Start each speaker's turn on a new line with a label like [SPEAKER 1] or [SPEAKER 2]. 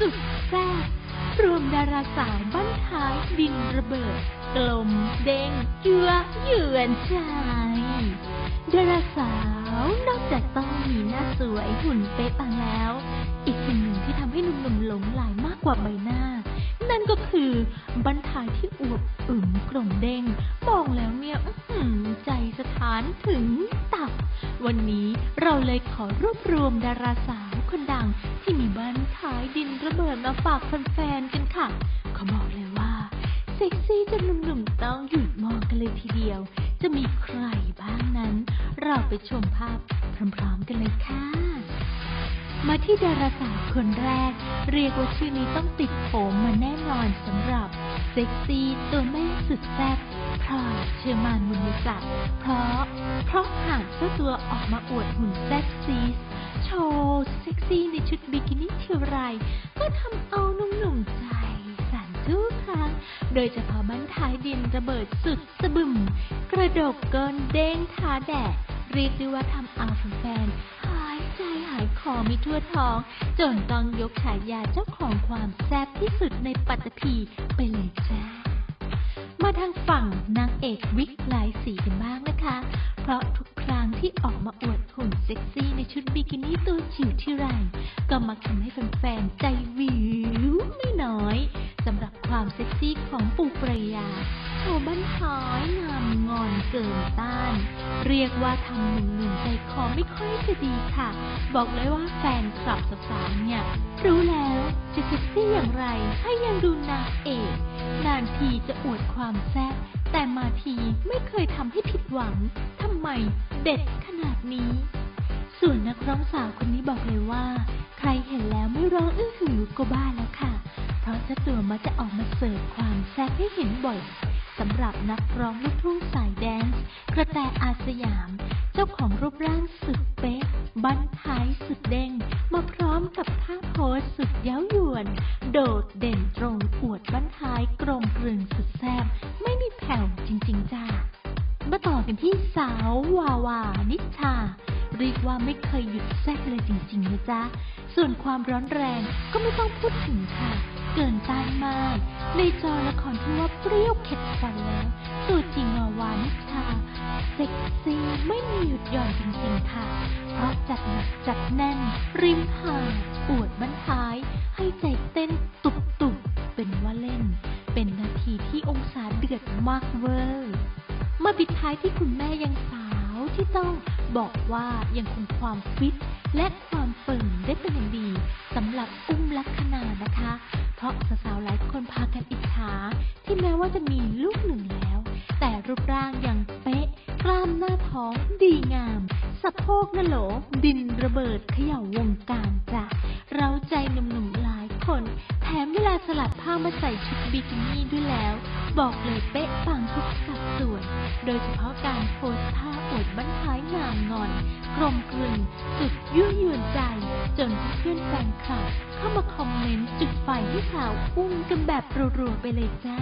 [SPEAKER 1] สุดแซ่บรวมดาราสาวบ้านท้ายดินระเบิด กลมเด้งเยือเยือนใจดาราสาวนอกจากต้องมีหน้าสวยหุ่นเป๊ะปังแล้ว อีกสิ่งหนึ่งที่ทำให้หนุ่มๆหลงไหลมากกว่าใบหน้า นั่นก็คือบันทายที่อวบอึมกลมเด้งมองแล้วเนี่ยหือใจสถานถึงตับ วันนี้เราเลยขอรวบรวมดาราสาวคนดังที่มีบ้านท้าย ระเบิดมาฝากแฟนๆกันค่ะ เขาบอกเลยว่าเซ็กซี่จนหนุ่มๆต้องหยุดมองกันเลยทีเดียว จะมีใครบ้างนั้น เราไปชมภาพพร้อมๆกันเลยค่ะ มาที่ดาราสาวคนแรก เรียกว่าชื่อนี้ต้องติดโผมมาแน่นอนสำหรับเซ็กซี่ตัวแม่สุดแซ่บพลอยเชอร์มานมุนิศักดิ์เพราะ เพราะหากเจ้าตัวออกมาอวดหุ่นแซ่บซีสโชว์เซ็กซี่ในชุดบิกินี่เทีไร ก็ทำเอาหนุ่มๆใจสั่นทุกครั้ง โดยเฉพาะบ้นท้ายดินระเบิดสุดสะบึม กระดกเกินเด้งท้าแดดเรียกได้ว่าทำเอาแฟนๆหายใจหายคอไม่ทั่วท้อง จนต้องยกฉายาเจ้าของความแซ่บที่สุดในปัตตภีไปเลยจ้ามาทางฝั่งนางเอกวิกหลายสีกันบ้างนะคะ เพราะทุก ครั้งที่ออกมาอวดหุ่นเซ็กซี่ในชุดบิกินี่ตัวจิ๋วที่ไร ก็มักทำให้แฟนๆใจวิวไม่น้อยสำหรับความเซ็กซี่ของปูปรยาโชว์บั้นท้ายงามงอนเกินต้าน เรียกว่าทำหนุ่มๆใจคอไม่ค่อยจะดีค่ะ บอกเลยว่าแฟนคลับสาวๆเนี่ย รู้แล้วจะเซ็กซี่อย่างไรให้ยังดูนางเอกนานทีจะอวดความแซ่บ แต่มาทีไม่เคยทำให้ผิดหวัง ทำไมเด็ดขนาดนี้ ส่วนนักร้องสาวคนนี้บอกเลยว่า ใครเห็นแล้วไม่ร้องอื้อหือก็บ้าแล้วค่ะ เพราะเจ้าตัวมักจะออกมาเสิร์ฟความแซ่บให้เห็นบ่อยสำหรับนักร้องลูกทุ่งสายแดนซ์กระแตอาสยาม เจ้าของรูปร่างสุดเป๊ะ บั้นท้ายสุดเด้ง มาพร้อมกับท่าโพสสุดเย้าย วนโดดเด่นตรงอวดบั้นท้ายกลมกลึงสุดแซ่บไม่มีแผ่วจริง ๆ จ้ามาต่อกันที่สาววาวานิชาเรียกว่าไม่เคยหยุดแซ่บเลยจริง ๆ นะจ๊ะ ส่วนความร้อนแรงก็ไม่ต้องพูดถึงค่ะ เกินต้านมาก ในจอละครที่ว่าเปรี้ยวเข็ดฟันแล้ว ตัวจริงวาวานิชาเซ็กซี่ไม่มีหยุดหย่อนจริง ๆ ค่ะ เพราะจัดหนักจัดแน่น ริมหาอวดบั้นท้ายากเวอร์มาปิดท้ายที่คุณแม่ยังสาวที่ต้องบอกว่ายังคงความฟิตและความเฟิร์มได้เป็นอย่างดีสำหรับอุ้มลักษณานะคะ เพราะสาวๆหลายคนพากันอิจฉาที่แม้ว่าจะมีลูกหนึ่งแล้ว แต่รูปร่างยังเป๊ะ กล้ามหน้าท้องดีงามสะโพกนโหลดินระเบิดเขย่าวงการจ้ะเราใจหนุ่มๆหลายคน แถมเวลาสลัดผ้ามาใส่ชุดบิกินี่ด้วยแล้ว บอกเลยเป๊ะปังทุกสัดส่วน โดยเฉพาะการโพสท่าอวดบั้นท้ายงามงอน กลมกลืนสุดยั่วยวนใจ จนเพื่อนแฟนคลับเข้ามาคอมเมนต์จุดไฟให้สาวอุ้มกันแบบรัวๆไปเลยจ้า